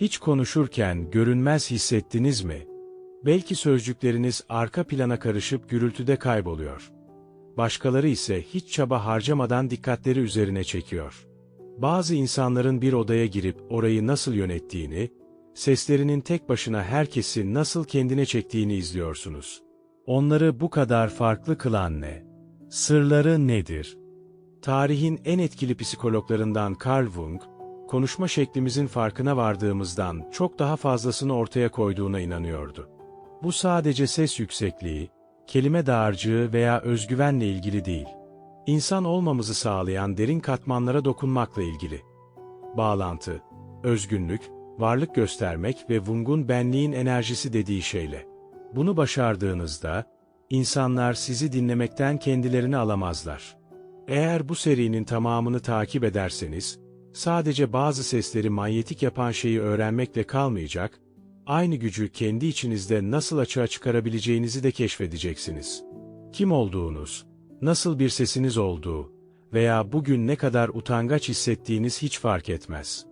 Hiç konuşurken görünmez hissettiniz mi? Belki sözcükleriniz arka plana karışıp gürültüde kayboluyor. Başkaları ise hiç çaba harcamadan dikkatleri üzerine çekiyor. Bazı insanların bir odaya girip orayı nasıl yönettiğini, seslerinin tek başına herkesi nasıl kendine çektiğini izliyorsunuz. Onları bu kadar farklı kılan ne? Sırları nedir? Tarihin en etkili psikologlarından Carl Jung, konuşma şeklimizin farkına vardığımızdan çok daha fazlasını ortaya koyduğuna inanıyordu. Bu sadece ses yüksekliği, kelime dağarcığı veya özgüvenle ilgili değil. İnsan olmamızı sağlayan derin katmanlara dokunmakla ilgili. Bağlantı, özgünlük, varlık göstermek ve Jung'un benliğin enerjisi dediği şeyle. Bunu başardığınızda, insanlar sizi dinlemekten kendilerini alamazlar. Eğer bu serinin tamamını takip ederseniz, sadece bazı sesleri manyetik yapan şeyi öğrenmekle kalmayacak, aynı gücü kendi içinizde nasıl açığa çıkarabileceğinizi de keşfedeceksiniz. Kim olduğunuz, nasıl bir sesiniz olduğu veya bugün ne kadar utangaç hissettiğiniz hiç fark etmez.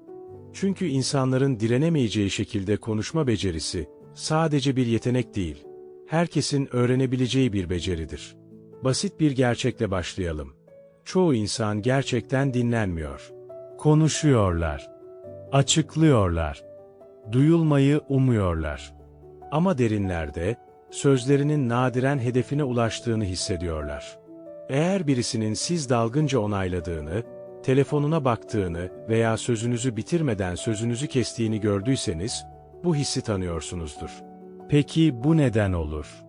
Çünkü insanların direnemeyeceği şekilde konuşma becerisi, sadece bir yetenek değil, herkesin öğrenebileceği bir beceridir. Basit bir gerçekle başlayalım. Çoğu insan gerçekten dinlenmiyor. Konuşuyorlar. Açıklıyorlar. Duyulmayı umuyorlar. Ama derinlerde, sözlerinin nadiren hedefine ulaştığını hissediyorlar. Eğer birisinin siz dalgınca onayladığını, telefonuna baktığını veya sözünüzü bitirmeden sözünüzü kestiğini gördüyseniz, bu hissi tanıyorsunuzdur. Peki bu neden olur?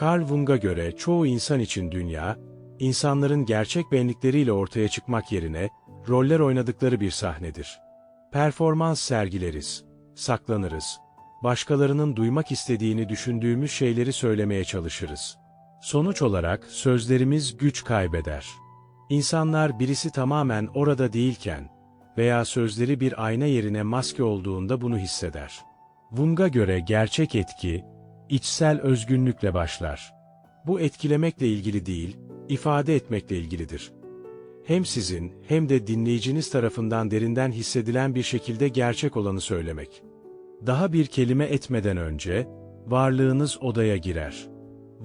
Carl Jung'a göre çoğu insan için dünya, insanların gerçek benlikleriyle ortaya çıkmak yerine, roller oynadıkları bir sahnedir. Performans sergileriz, saklanırız, başkalarının duymak istediğini düşündüğümüz şeyleri söylemeye çalışırız. Sonuç olarak sözlerimiz güç kaybeder. İnsanlar birisi tamamen orada değilken veya sözleri bir ayna yerine maske olduğunda bunu hisseder. Jung'a göre gerçek etki, içsel özgünlükle başlar. Bu etkilemekle ilgili değil, ifade etmekle ilgilidir. Hem sizin hem de dinleyiciniz tarafından derinden hissedilen bir şekilde gerçek olanı söylemek. Daha bir kelime etmeden önce, varlığınız odaya girer.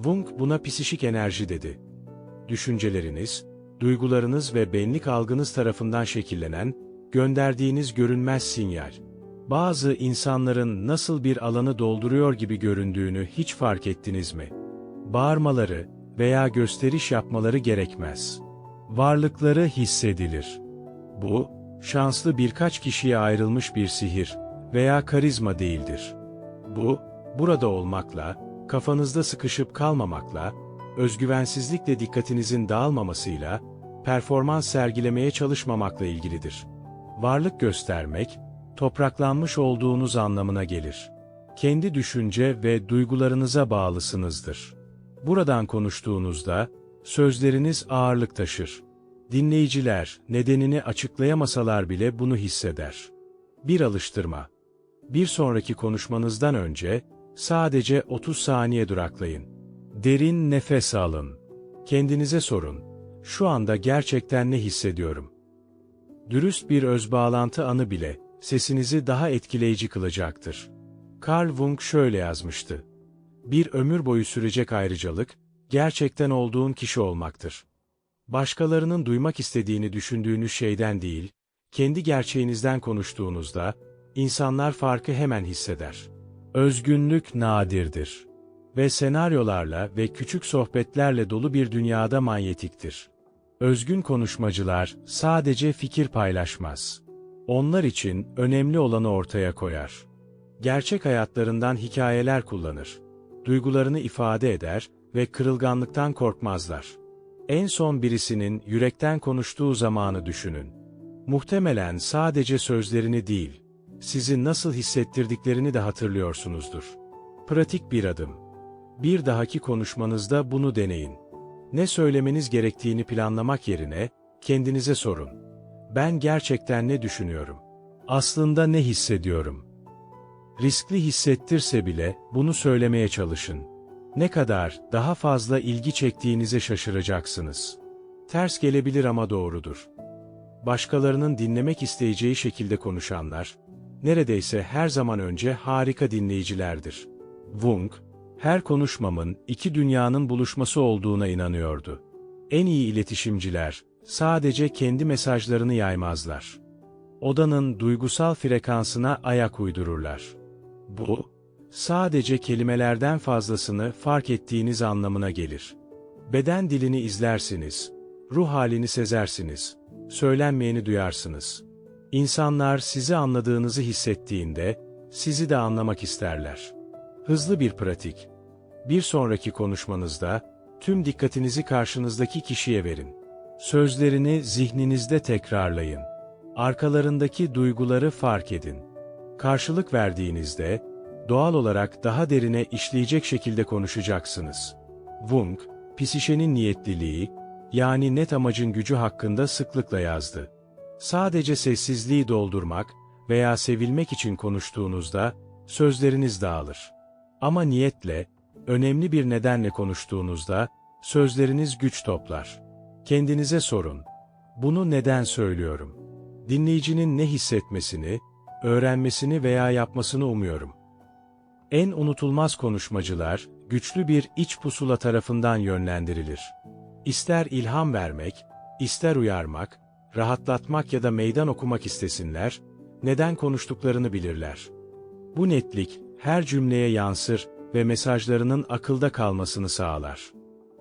Jung buna psişik enerji dedi. Düşünceleriniz, duygularınız ve benlik algınız tarafından şekillenen, gönderdiğiniz görünmez sinyal. Bazı insanların nasıl bir alanı dolduruyor gibi göründüğünü hiç fark ettiniz mi? Bağırmaları veya gösteriş yapmaları gerekmez. Varlıkları hissedilir. Bu, şanslı birkaç kişiye ayrılmış bir sihir veya karizma değildir. Bu, burada olmakla, kafanızda sıkışıp kalmamakla, özgüvensizlikle dikkatinizin dağılmamasıyla, performans sergilemeye çalışmamakla ilgilidir. Varlık göstermek, topraklanmış olduğunuz anlamına gelir. Kendi düşünce ve duygularınıza bağlısınızdır. Buradan konuştuğunuzda, sözleriniz ağırlık taşır. Dinleyiciler, nedenini açıklayamasalar bile bunu hisseder. Bir alıştırma. Bir sonraki konuşmanızdan önce, sadece 30 saniye duraklayın. Derin nefes alın. Kendinize sorun. Şu anda gerçekten ne hissediyorum? Dürüst bir özbağlantı anı bile, sesinizi daha etkileyici kılacaktır. Carl Jung şöyle yazmıştı. Bir ömür boyu sürecek ayrıcalık, gerçekten olduğun kişi olmaktır. Başkalarının duymak istediğini düşündüğünüz şeyden değil, kendi gerçeğinizden konuştuğunuzda, insanlar farkı hemen hisseder. Özgünlük nadirdir. Ve senaryolarla ve küçük sohbetlerle dolu bir dünyada manyetiktir. Özgün konuşmacılar sadece fikir paylaşmaz. Onlar için önemli olanı ortaya koyar. Gerçek hayatlarından hikayeler kullanır. Duygularını ifade eder ve kırılganlıktan korkmazlar. En son birisinin yürekten konuştuğu zamanı düşünün. Muhtemelen sadece sözlerini değil, sizi nasıl hissettirdiklerini de hatırlıyorsunuzdur. Pratik bir adım. Bir dahaki konuşmanızda bunu deneyin. Ne söylemeniz gerektiğini planlamak yerine, kendinize sorun. Ben gerçekten ne düşünüyorum? Aslında ne hissediyorum? Riskli hissettirse bile bunu söylemeye çalışın. Ne kadar daha fazla ilgi çektiğinize şaşıracaksınız. Ters gelebilir ama doğrudur. Başkalarının dinlemek isteyeceği şekilde konuşanlar, neredeyse her zaman önce harika dinleyicilerdir. Wung, her konuşmamın iki dünyanın buluşması olduğuna inanıyordu. En iyi iletişimciler, sadece kendi mesajlarını yaymazlar. Odanın duygusal frekansına ayak uydururlar. Bu, sadece kelimelerden fazlasını fark ettiğiniz anlamına gelir. Beden dilini izlersiniz, ruh halini sezersiniz, söylenmeyeni duyarsınız. İnsanlar sizi anladığınızı hissettiğinde, sizi de anlamak isterler. Hızlı bir pratik. Bir sonraki konuşmanızda, tüm dikkatinizi karşınızdaki kişiye verin. Sözlerini zihninizde tekrarlayın. Arkalarındaki duyguları fark edin. Karşılık verdiğinizde, doğal olarak daha derine işleyecek şekilde konuşacaksınız. Wung, psişenin niyetliliği, yani net amacın gücü hakkında sıklıkla yazdı. Sadece sessizliği doldurmak veya sevilmek için konuştuğunuzda, sözleriniz dağılır. Ama niyetle, önemli bir nedenle konuştuğunuzda, sözleriniz güç toplar. Kendinize sorun. Bunu neden söylüyorum? Dinleyicinin ne hissetmesini, öğrenmesini veya yapmasını umuyorum. En unutulmaz konuşmacılar, güçlü bir iç pusula tarafından yönlendirilir. İster ilham vermek, ister uyarmak, rahatlatmak ya da meydan okumak istesinler, neden konuştuklarını bilirler. Bu netlik, her cümleye yansır ve mesajlarının akılda kalmasını sağlar.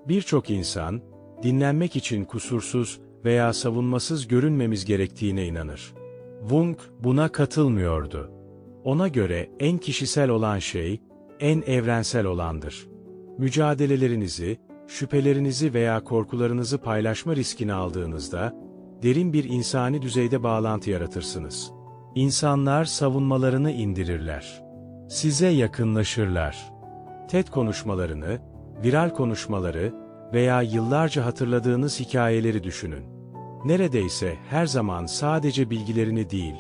Birçok insan, dinlenmek için kusursuz veya savunmasız görünmemiz gerektiğine inanır. Wung buna katılmıyordu. Ona göre en kişisel olan şey, en evrensel olandır. Mücadelelerinizi, şüphelerinizi veya korkularınızı paylaşma riskini aldığınızda, derin bir insani düzeyde bağlantı yaratırsınız. İnsanlar savunmalarını indirirler. Size yakınlaşırlar. TED konuşmalarını, viral konuşmaları veya yıllarca hatırladığınız hikayeleri düşünün. Neredeyse her zaman sadece bilgilerini değil,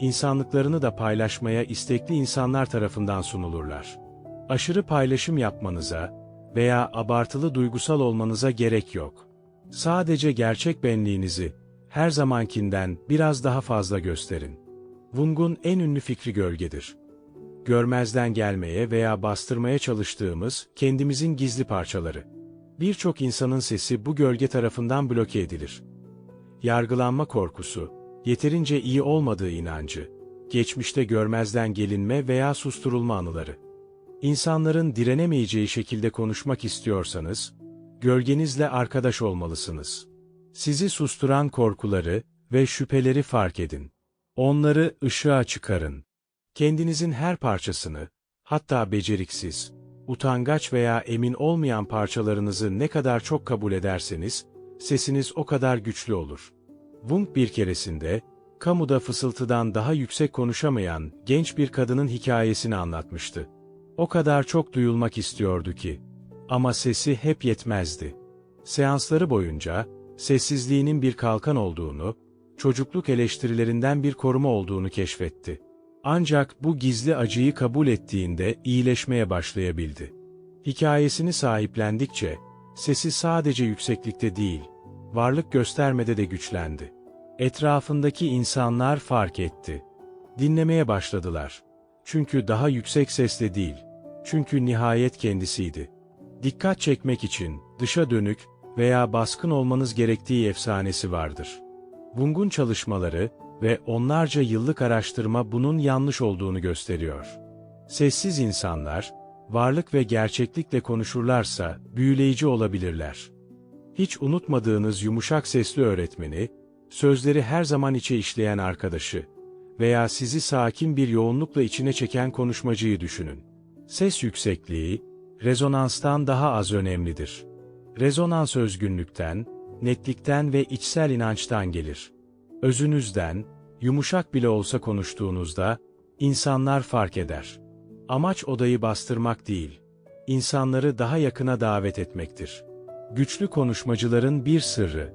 insanlıklarını da paylaşmaya istekli insanlar tarafından sunulurlar. Aşırı paylaşım yapmanıza veya abartılı duygusal olmanıza gerek yok. Sadece gerçek benliğinizi, her zamankinden biraz daha fazla gösterin. Wung'un en ünlü fikri gölgedir. Görmezden gelmeye veya bastırmaya çalıştığımız kendimizin gizli parçaları. Birçok insanın sesi bu gölge tarafından bloke edilir. Yargılanma korkusu, yeterince iyi olmadığı inancı, geçmişte görmezden gelinme veya susturulma anıları. İnsanların direnemeyeceği şekilde konuşmak istiyorsanız, gölgenizle arkadaş olmalısınız. Sizi susturan korkuları ve şüpheleri fark edin. Onları ışığa çıkarın. Kendinizin her parçasını, hatta beceriksiz, utangaç veya emin olmayan parçalarınızı ne kadar çok kabul ederseniz, sesiniz o kadar güçlü olur. Wung bir keresinde, kamuda fısıltıdan daha yüksek konuşamayan genç bir kadının hikayesini anlatmıştı. O kadar çok duyulmak istiyordu ki. Ama sesi hep yetmezdi. Seansları boyunca, sessizliğinin bir kalkan olduğunu, çocukluk eleştirilerinden bir koruma olduğunu keşfetti. Ancak bu gizli acıyı kabul ettiğinde iyileşmeye başlayabildi. Hikayesini sahiplendikçe, sesi sadece yükseklikte değil, varlık göstermede de güçlendi. Etrafındaki insanlar fark etti. Dinlemeye başladılar. Çünkü daha yüksek sesle değil, çünkü nihayet kendisiydi. Dikkat çekmek için dışa dönük veya baskın olmanız gerektiği efsanesi vardır. Wung'un çalışmaları ve onlarca yıllık araştırma bunun yanlış olduğunu gösteriyor. Sessiz insanlar, varlık ve gerçeklikle konuşurlarsa büyüleyici olabilirler. Hiç unutmadığınız yumuşak sesli öğretmeni, sözleri her zaman içe işleyen arkadaşı veya sizi sakin bir yoğunlukla içine çeken konuşmacıyı düşünün. Ses yüksekliği, rezonanstan daha az önemlidir. Rezonans özgünlükten, netlikten ve içsel inançtan gelir. Özünüzden, yumuşak bile olsa konuştuğunuzda, insanlar fark eder. Amaç odayı bastırmak değil, insanları daha yakına davet etmektir. Güçlü konuşmacıların bir sırrı,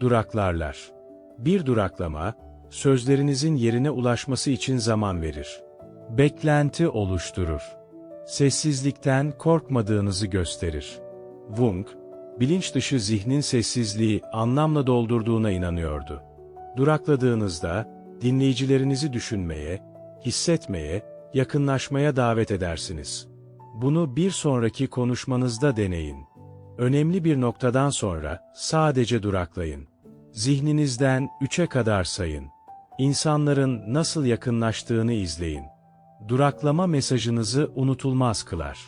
duraklarlar. Bir duraklama, sözlerinizin yerine ulaşması için zaman verir. Beklenti oluşturur. Sessizlikten korkmadığınızı gösterir. Wung, bilinç dışı zihnin sessizliği anlamla doldurduğuna inanıyordu. Durakladığınızda, dinleyicilerinizi düşünmeye, hissetmeye, yakınlaşmaya davet edersiniz. Bunu bir sonraki konuşmanızda deneyin. Önemli bir noktadan sonra sadece duraklayın. Zihninizden üçe kadar sayın. İnsanların nasıl yakınlaştığını izleyin. Duraklama mesajınızı unutulmaz kılar.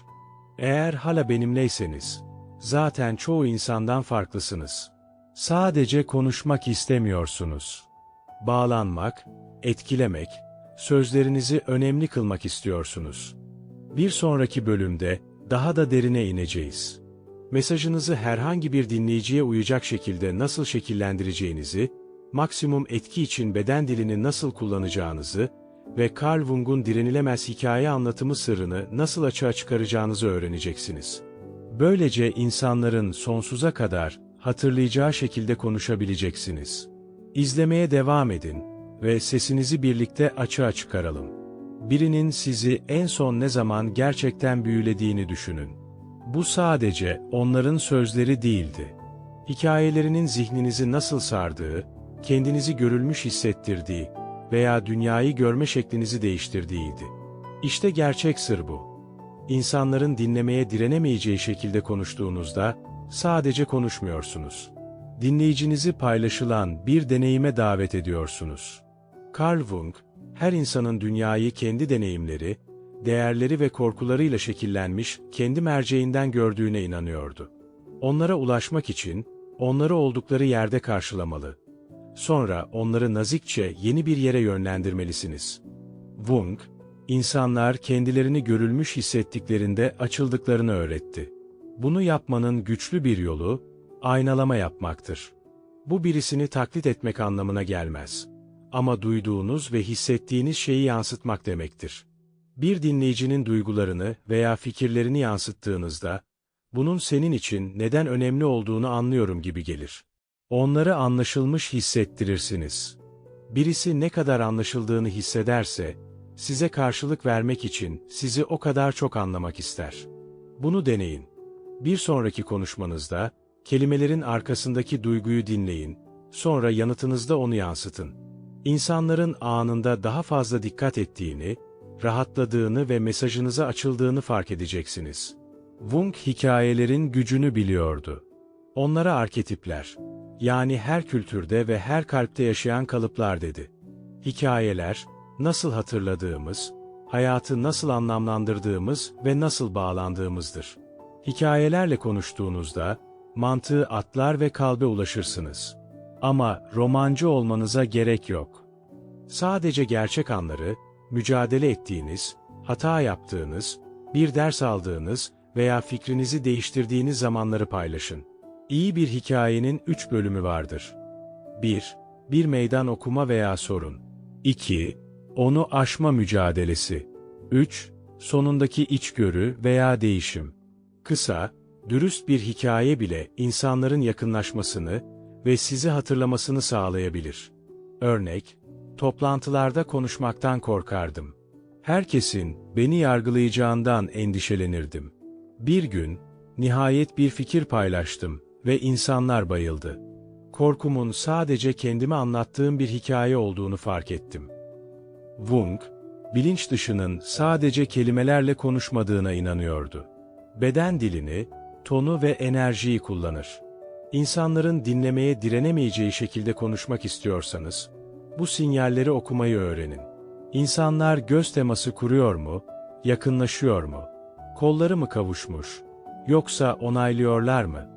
Eğer hala benimleyseniz, zaten çoğu insandan farklısınız. Sadece konuşmak istemiyorsunuz. Bağlanmak, etkilemek, sözlerinizi önemli kılmak istiyorsunuz. Bir sonraki bölümde daha da derine ineceğiz. Mesajınızı herhangi bir dinleyiciye uyacak şekilde nasıl şekillendireceğinizi, maksimum etki için beden dilini nasıl kullanacağınızı ve Carl Jung'un direnilemez hikaye anlatımı sırrını nasıl açığa çıkaracağınızı öğreneceksiniz. Böylece insanların sonsuza kadar hatırlayacağı şekilde konuşabileceksiniz. İzlemeye devam edin ve sesinizi birlikte açığa çıkaralım. Birinin sizi en son ne zaman gerçekten büyülediğini düşünün. Bu sadece onların sözleri değildi. Hikayelerinin zihninizi nasıl sardığı, kendinizi görülmüş hissettirdiği veya dünyayı görme şeklinizi değiştirdiğiydi. İşte gerçek sır bu. İnsanların dinlemeye direnemeyeceği şekilde konuştuğunuzda sadece konuşmuyorsunuz. Dinleyicinizi paylaşılan bir deneyime davet ediyorsunuz. Carl Jung, her insanın dünyayı kendi deneyimleri, değerleri ve korkularıyla şekillenmiş, kendi merceğinden gördüğüne inanıyordu. Onlara ulaşmak için, onları oldukları yerde karşılamalı. Sonra onları nazikçe yeni bir yere yönlendirmelisiniz. Jung, insanlar kendilerini görülmüş hissettiklerinde açıldıklarını öğretti. Bunu yapmanın güçlü bir yolu, aynalama yapmaktır. Bu birisini taklit etmek anlamına gelmez. Ama duyduğunuz ve hissettiğiniz şeyi yansıtmak demektir. Bir dinleyicinin duygularını veya fikirlerini yansıttığınızda, bunun senin için neden önemli olduğunu anlıyorum gibi gelir. Onları anlaşılmış hissettirirsiniz. Birisi ne kadar anlaşıldığını hissederse, size karşılık vermek için sizi o kadar çok anlamak ister. Bunu deneyin. Bir sonraki konuşmanızda, kelimelerin arkasındaki duyguyu dinleyin, sonra yanıtınızda onu yansıtın. İnsanların anında daha fazla dikkat ettiğini, rahatladığını ve mesajınıza açıldığını fark edeceksiniz. Jung hikayelerin gücünü biliyordu. Onlara arketipler, yani her kültürde ve her kalpte yaşayan kalıplar dedi. Hikayeler, nasıl hatırladığımız, hayatı nasıl anlamlandırdığımız ve nasıl bağlandığımızdır. Hikayelerle konuştuğunuzda, mantığı atlar ve kalbe ulaşırsınız. Ama romancı olmanıza gerek yok. Sadece gerçek anları, mücadele ettiğiniz, hata yaptığınız, bir ders aldığınız veya fikrinizi değiştirdiğiniz zamanları paylaşın. İyi bir hikayenin üç bölümü vardır. 1. Bir meydan okuma veya sorun. 2. Onu aşma mücadelesi. 3. Sonundaki içgörü veya değişim. Kısa, dürüst bir hikaye bile insanların yakınlaşmasını ve sizi hatırlamasını sağlayabilir. Örnek, toplantılarda konuşmaktan korkardım. Herkesin beni yargılayacağından endişelenirdim. Bir gün, nihayet bir fikir paylaştım ve insanlar bayıldı. Korkumun sadece kendime anlattığım bir hikaye olduğunu fark ettim. Jung, bilinç dışının sadece kelimelerle konuşmadığına inanıyordu. Beden dilini, tonu ve enerjiyi kullanır. İnsanların dinlemeye direnemeyeceği şekilde konuşmak istiyorsanız, bu sinyalleri okumayı öğrenin. İnsanlar göz teması kuruyor mu, yakınlaşıyor mu, kolları mı kavuşmuş, yoksa onaylıyorlar mı?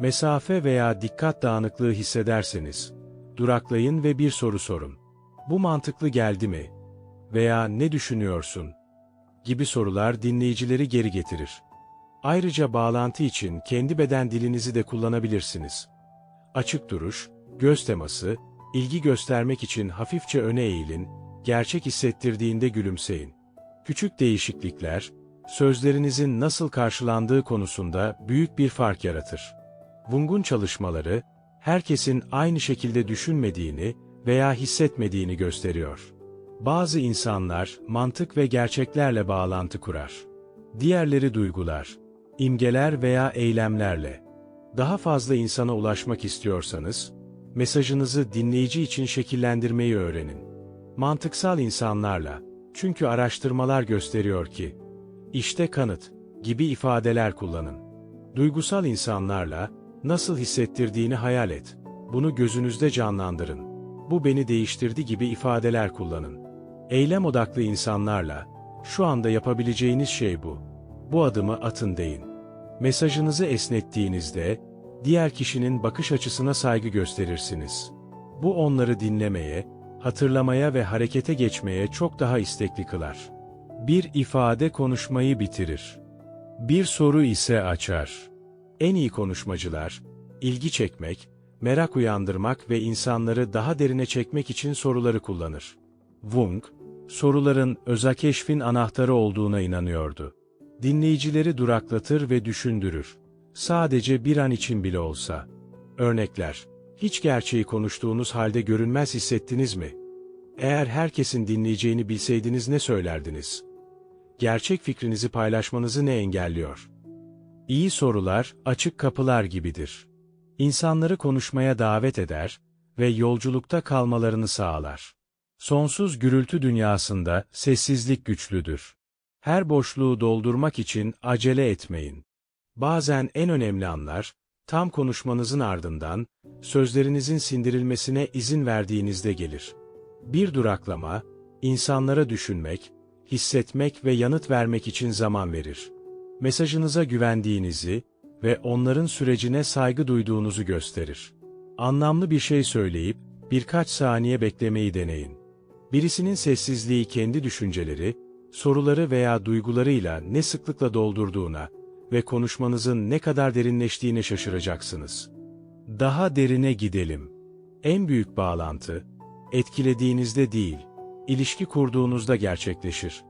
Mesafe veya dikkat dağınıklığı hissederseniz, duraklayın ve bir soru sorun. Bu mantıklı geldi mi? Veya ne düşünüyorsun? Gibi sorular dinleyicileri geri getirir. Ayrıca bağlantı için kendi beden dilinizi de kullanabilirsiniz. Açık duruş, göz teması, ilgi göstermek için hafifçe öne eğilin, gerçek hissettirdiğinde gülümseyin. Küçük değişiklikler, sözlerinizin nasıl karşılandığı konusunda büyük bir fark yaratır. Jung'un çalışmaları, herkesin aynı şekilde düşünmediğini veya hissetmediğini gösteriyor. Bazı insanlar mantık ve gerçeklerle bağlantı kurar. Diğerleri duygular, imgeler veya eylemlerle. Daha fazla insana ulaşmak istiyorsanız, mesajınızı dinleyici için şekillendirmeyi öğrenin. Mantıksal insanlarla, Çünkü araştırmalar gösteriyor ki, işte kanıt gibi ifadeler kullanın. Duygusal insanlarla nasıl hissettirdiğini hayal et. Bunu gözünüzde canlandırın. Bu beni değiştirdi gibi ifadeler kullanın. Eylem odaklı insanlarla şu anda yapabileceğiniz şey bu. Bu adımı atın deyin. Mesajınızı esnettiğinizde diğer kişinin bakış açısına saygı gösterirsiniz. Bu onları dinlemeye, hatırlamaya ve harekete geçmeye çok daha istekli kılar. Bir ifade konuşmayı bitirir. Bir soru ise açar. En iyi konuşmacılar, ilgi çekmek, merak uyandırmak ve insanları daha derine çekmek için soruları kullanır. Wung, soruların öza keşfin anahtarı olduğuna inanıyordu. Dinleyicileri duraklatır ve düşündürür. Sadece bir an için bile olsa. Örnekler, hiç gerçeği konuştuğunuz halde görünmez hissettiniz mi? Eğer herkesin dinleyeceğini bilseydiniz ne söylerdiniz? Gerçek fikrinizi paylaşmanızı ne engelliyor? İyi sorular, açık kapılar gibidir. İnsanları konuşmaya davet eder ve yolculukta kalmalarını sağlar. Sonsuz gürültü dünyasında sessizlik güçlüdür. Her boşluğu doldurmak için acele etmeyin. Bazen en önemli anlar, tam konuşmanızın ardından, sözlerinizin sindirilmesine izin verdiğinizde gelir. Bir duraklama, insanlara düşünmek, hissetmek ve yanıt vermek için zaman verir. Mesajınıza güvendiğinizi ve onların sürecine saygı duyduğunuzu gösterir. Anlamlı bir şey söyleyip, birkaç saniye beklemeyi deneyin. Birisinin sessizliği kendi düşünceleri, soruları veya duygularıyla ne sıklıkla doldurduğuna ve konuşmanızın ne kadar derinleştiğine şaşıracaksınız. Daha derine gidelim. En büyük bağlantı, etkilediğinizde değil, ilişki kurduğunuzda gerçekleşir.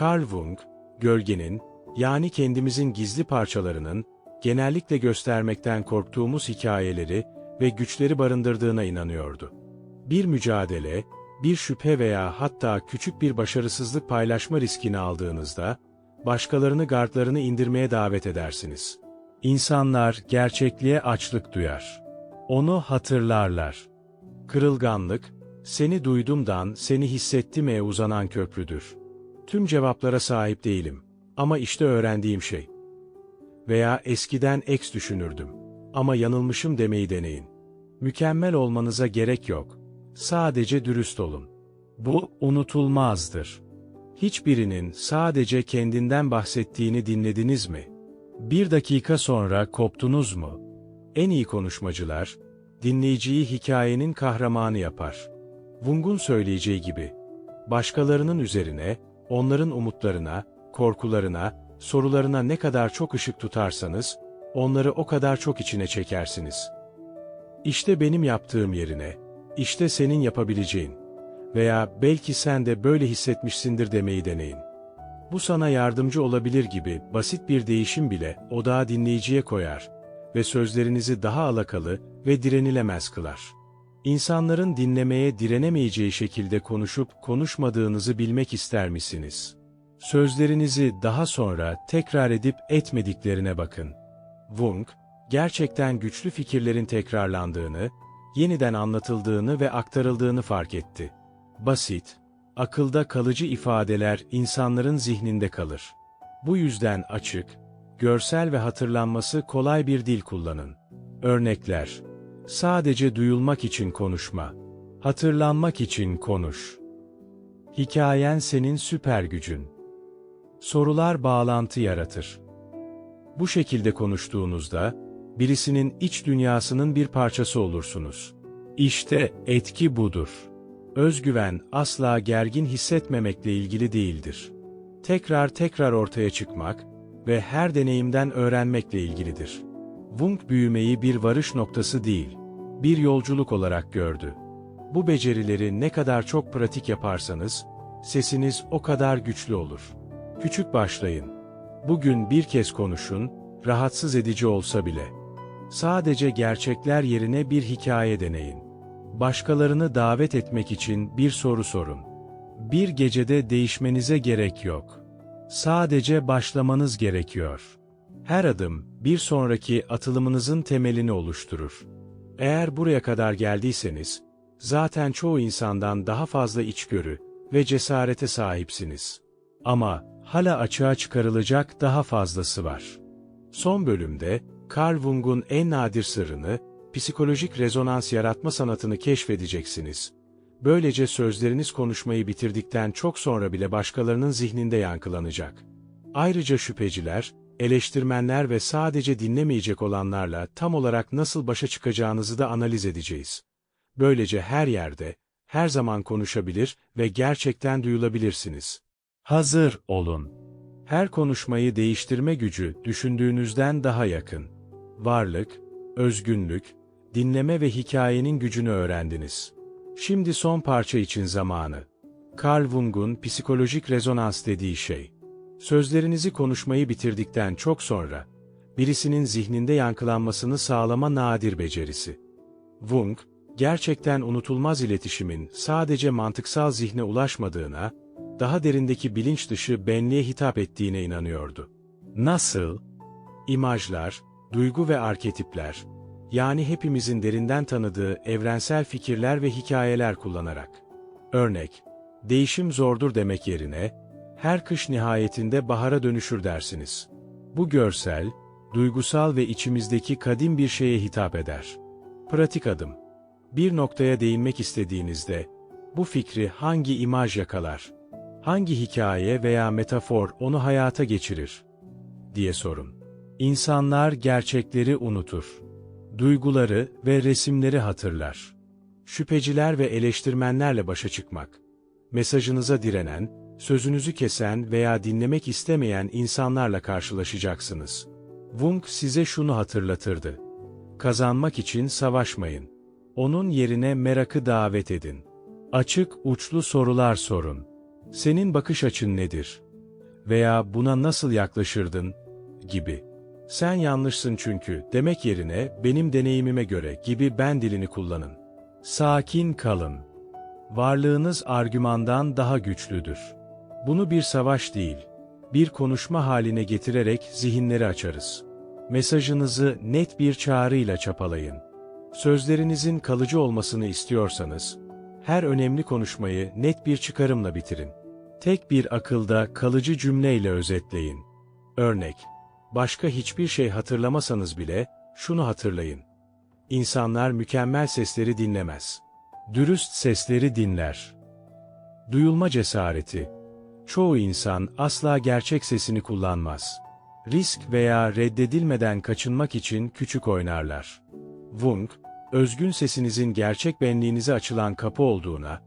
Carl Jung, gölgenin, yani kendimizin gizli parçalarının, genellikle göstermekten korktuğumuz hikayeleri ve güçleri barındırdığına inanıyordu. Bir mücadele, bir şüphe veya hatta küçük bir başarısızlık paylaşma riskini aldığınızda, başkalarını gardlarını indirmeye davet edersiniz. İnsanlar gerçekliğe açlık duyar. Onu hatırlarlar. Kırılganlık, seni duydumdan seni hissettim'e uzanan köprüdür. Tüm cevaplara sahip değilim. Ama işte öğrendiğim şey. Veya eskiden eks düşünürdüm. Ama yanılmışım demeyi deneyin. Mükemmel olmanıza gerek yok. Sadece dürüst olun. Bu unutulmazdır. Hiçbirinin sadece kendinden bahsettiğini dinlediniz mi? Bir dakika sonra koptunuz mu? En iyi konuşmacılar, dinleyiciyi hikayenin kahramanı yapar. Wung'un söyleyeceği gibi, başkalarının üzerine, onların umutlarına, korkularına, sorularına ne kadar çok ışık tutarsanız, onları o kadar çok içine çekersiniz. İşte benim yaptığım yerine, işte senin yapabileceğin veya belki sen de böyle hissetmişsindir demeyi deneyin. Bu sana yardımcı olabilir gibi basit bir değişim bile odağı dinleyiciye koyar ve sözlerinizi daha alakalı ve direnilemez kılar. İnsanların dinlemeye direnemeyeceği şekilde konuşup konuşmadığınızı bilmek ister misiniz? Sözlerinizi daha sonra tekrar edip etmediklerine bakın. Wung, gerçekten güçlü fikirlerin tekrarlandığını, yeniden anlatıldığını ve aktarıldığını fark etti. Basit, akılda kalıcı ifadeler insanların zihninde kalır. Bu yüzden açık, görsel ve hatırlanması kolay bir dil kullanın. Örnekler Sadece duyulmak için konuşma. Hatırlanmak için konuş. Hikayen senin süper gücün. Sorular bağlantı yaratır. Bu şekilde konuştuğunuzda, birisinin iç dünyasının bir parçası olursunuz. İşte etki budur. Özgüven asla gergin hissetmemekle ilgili değildir. Tekrar tekrar ortaya çıkmak ve her deneyimden öğrenmekle ilgilidir. Wung büyümeyi bir varış noktası değil, bir yolculuk olarak gördü. Bu becerileri ne kadar çok pratik yaparsanız, sesiniz o kadar güçlü olur. Küçük başlayın. Bugün bir kez konuşun, rahatsız edici olsa bile. Sadece gerçekler yerine bir hikaye deneyin. Başkalarını davet etmek için bir soru sorun. Bir gecede değişmenize gerek yok. Sadece başlamanız gerekiyor. Her adım, bir sonraki atılımınızın temelini oluşturur. Eğer buraya kadar geldiyseniz, zaten çoğu insandan daha fazla içgörü ve cesarete sahipsiniz. Ama hala açığa çıkarılacak daha fazlası var. Son bölümde, Carl Jung'un en nadir sırrını, psikolojik rezonans yaratma sanatını keşfedeceksiniz. Böylece sözleriniz konuşmayı bitirdikten çok sonra bile başkalarının zihninde yankılanacak. Ayrıca şüpheciler, eleştirmenler ve sadece dinlemeyecek olanlarla tam olarak nasıl başa çıkacağınızı da analiz edeceğiz. Böylece her yerde, her zaman konuşabilir ve gerçekten duyulabilirsiniz. Hazır olun. Her konuşmayı değiştirme gücü düşündüğünüzden daha yakın. Varlık, özgünlük, dinleme ve hikayenin gücünü öğrendiniz. Şimdi son parça için zamanı. Carl Jung'un psikolojik rezonans dediği şey. Sözlerinizi konuşmayı bitirdikten çok sonra, birisinin zihninde yankılanmasını sağlama nadir becerisi. Jung, gerçekten unutulmaz iletişimin sadece mantıksal zihne ulaşmadığına, daha derindeki bilinç dışı benliğe hitap ettiğine inanıyordu. Nasıl? İmajlar, duygu ve arketipler, yani hepimizin derinden tanıdığı evrensel fikirler ve hikayeler kullanarak. Örnek, değişim zordur demek yerine, her kış nihayetinde bahara dönüşür dersiniz. Bu görsel, duygusal ve içimizdeki kadim bir şeye hitap eder. Pratik adım. Bir noktaya değinmek istediğinizde, bu fikri hangi imaj yakalar? Hangi hikaye veya metafor onu hayata geçirir? diye sorun. İnsanlar gerçekleri unutur. Duyguları ve resimleri hatırlar. Şüpheciler ve eleştirmenlerle başa çıkmak. Mesajınıza direnen, sözünüzü kesen veya dinlemek istemeyen insanlarla karşılaşacaksınız. Jung size şunu hatırlatırdı. Kazanmak için savaşmayın. Onun yerine merakı davet edin. Açık, uçlu sorular sorun. Senin bakış açın nedir? Veya buna nasıl yaklaşırdın? gibi. Sen yanlışsın çünkü demek yerine benim deneyimime göre gibi ben dilini kullanın. Sakin kalın. Varlığınız argümandan daha güçlüdür. Bunu bir savaş değil, bir konuşma haline getirerek zihinleri açarız. Mesajınızı net bir çağrıyla çapalayın. Sözlerinizin kalıcı olmasını istiyorsanız, her önemli konuşmayı net bir çıkarımla bitirin. Tek bir akılda kalıcı cümleyle özetleyin. Örnek, başka hiçbir şey hatırlamasanız bile, şunu hatırlayın. İnsanlar mükemmel sesleri dinlemez. Dürüst sesleri dinler. Duyulma cesareti. Çoğu insan asla gerçek sesini kullanmaz. Risk veya reddedilmeden kaçınmak için küçük oynarlar. Jung, özgün sesinizin gerçek benliğinize açılan kapı olduğuna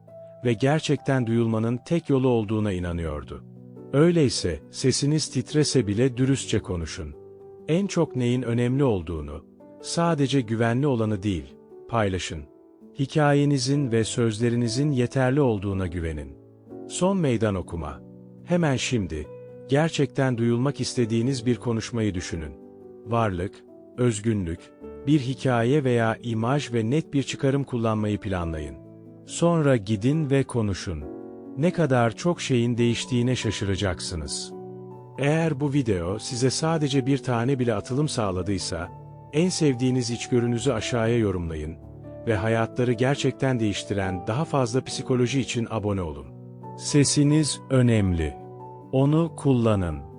ve gerçekten duyulmanın tek yolu olduğuna inanıyordu. Öyleyse, sesiniz titrese bile dürüstçe konuşun. En çok neyin önemli olduğunu, sadece güvenli olanı değil, paylaşın. Hikayenizin ve sözlerinizin yeterli olduğuna güvenin. Son meydan okuma. Hemen şimdi, gerçekten duyulmak istediğiniz bir konuşmayı düşünün. Varlık, özgünlük, bir hikaye veya imaj ve net bir çıkarım kullanmayı planlayın. Sonra gidin ve konuşun. Ne kadar çok şeyin değiştiğine şaşıracaksınız. Eğer bu video size sadece bir tane bile atılım sağladıysa, en sevdiğiniz içgörünüzü aşağıya yorumlayın ve hayatları gerçekten değiştiren daha fazla psikoloji için abone olun. Sesiniz önemli. Onu kullanın.